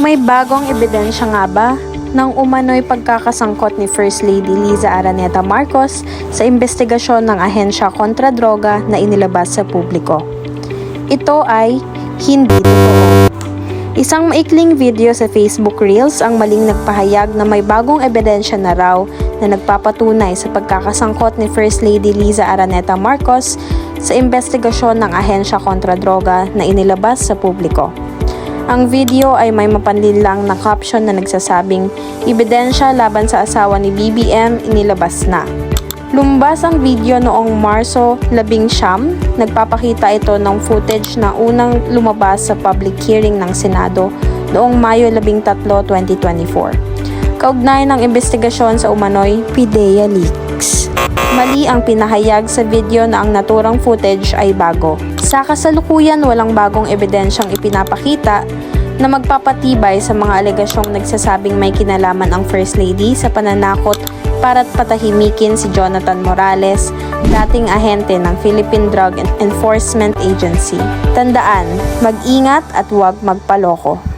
May bagong ebidensya nga ba ng umano'y pagkakasangkot ni First Lady Liza Araneta Marcos sa investigasyon ng ahensya kontra droga na inilabas sa publiko. Ito ay hindi totoo. Isang maikling video sa Facebook Reels ang maling nagpahayag na may bagong ebidensya na raw na nagpapatunay sa pagkakasangkot ni First Lady Liza Araneta Marcos sa investigasyon ng ahensya kontra droga na inilabas sa publiko. Ang video ay may mapanlinlang na caption na nagsasabing ebidensya laban sa asawa ni BBM inilabas na. Lumbas ang video noong Marso 11, nagpapakita ito ng footage na unang lumabas sa public hearing ng Senado noong Mayo 13, 2024. Kaugnay ng investigasyon sa umano'y PIDEA leaks. Mali ang pinahayag sa video na ang naturang footage ay bago. Sa kasalukuyan, walang bagong ebidensyang ipinapakita na magpapatibay sa mga alegasyong nagsasabing may kinalaman ang First Lady sa pananakot para't patahimikin si Jonathan Morales, dating ahente ng Philippine Drug Enforcement Agency. Tandaan, mag-ingat at huwag magpaloko.